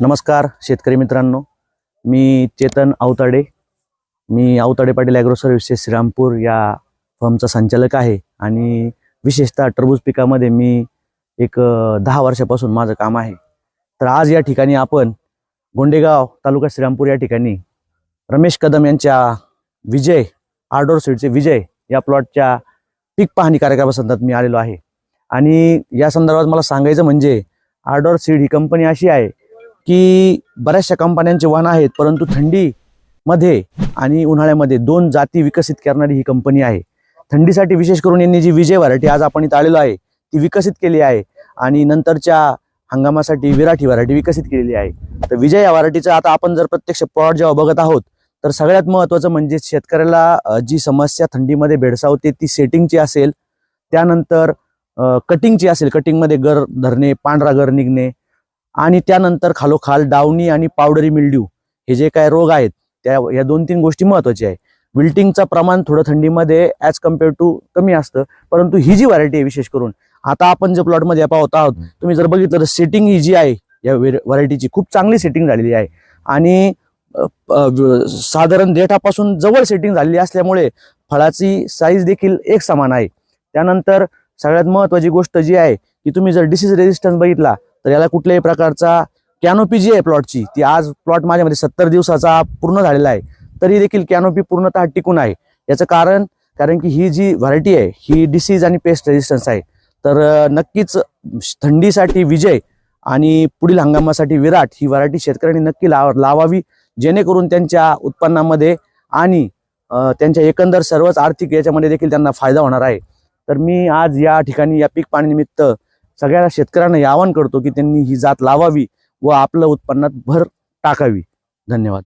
नमस्कार शेतकरी मित्रांनो. मी चेतन आवताडे. मी आवताडे पाटील ॲग्रो सर्व्हिसेस श्रीरामपूर या फर्मचा संचालक आहे आणि विशेषतः टरबूज पिकामध्ये मी एक दहा वर्षापासून माझं काम आहे. तर आज या ठिकाणी आपण गोंडेगाव तालुका श्रीरामपूर या ठिकाणी रमेश कदम यांच्या विजय आर्डोर सीडचे विजय या प्लॉटच्या पीक पाहणी कार्यक्रमासंदर्भात मी आलेलो आहे. आणि या संदर्भात मला सांगायचं म्हणजे आर्डोर सीड ही कंपनी अशी आहे की बऱ्याचशा कंपन्यांचे वाहन आहेत परंतु थंडीमध्ये आणि उन्हाळ्यामध्ये दोन जाती विकसित करणारी ही कंपनी आहे. थंडीसाठी विशेष करून यांनी जी विजय व्हरायटी आज आपण इथं आलेलो आहे ती विकसित केली आहे आणि नंतरच्या हंगामासाठी विराठी व्हरायटी विकसित केलेली आहे. तर विजय या व्हरायटीचं आता आपण जर प्रत्यक्ष प्लॉट जेव्हा बघत आहोत तर सगळ्यात महत्त्वाचं म्हणजे शेतकऱ्याला जी समस्या थंडीमध्ये भेडसावते ती सेटिंगची असेल. त्यानंतर कटिंगची असेल. कटिंगमध्ये गर धरणे पांढरा गर निघणे आणि त्यानंतर खालोखाल डावणी आणि पावडरी मिल्ड्यू हे जे काय रोग आहेत त्या या दोन तीन गोष्टी महत्त्वाच्या आहे. विल्टिंगचं प्रमाण थोडं थंडीमध्ये ॲज कंपेअर टू कमी असतं परंतु ही जी व्हरायटी आहे विशेष करून आता आपण जे प्लॉटमध्ये पाहत आहोत तुम्ही जर बघितलं तर सेटिंग ही जी आहे या व्हरायटीची खूप चांगली सेटिंग झालेली आहे. आणि साधारण देठापासून जवळ सेटिंग झालेली असल्यामुळे फळाची साईज देखील एक समान आहे. त्यानंतर सगळ्यात महत्वाची गोष्ट जी आहे की तुम्ही जर डिसीज रेजिस्टन्स बघितला तर याला कुठल्याही प्रकारचा कॅनोपी जी आहे प्लॉटची ती आज प्लॉट माझ्यामध्ये सत्तर दिवसाचा पूर्ण झालेला आहे. तरी देखील कॅनोपी पूर्णतः टिकून आहे. याचं कारण कारण की ही जी व्हरायटी आहे ही डिसीज आणि पेस्ट रेजिस्टन्स आहे. तर नक्कीच थंडीसाठी विजय आणि पुढील हंगामासाठी विराट ही व्हरायटी शेतकऱ्यांनी नक्की लाव लावावी जेणेकरून त्यांच्या उत्पन्नामध्ये आणि त्यांच्या एकंदर सर्वच आर्थिक याच्यामध्ये देखील त्यांना फायदा होणार आहे. तर मी आज या ठिकाणी या पीक पाणीनिमित्त सगळ्या शेतकऱ्यांना आवाहन करतो की त्यांनी ही जात लावावी व आपलं उत्पन्नात भर टाकावी. धन्यवाद.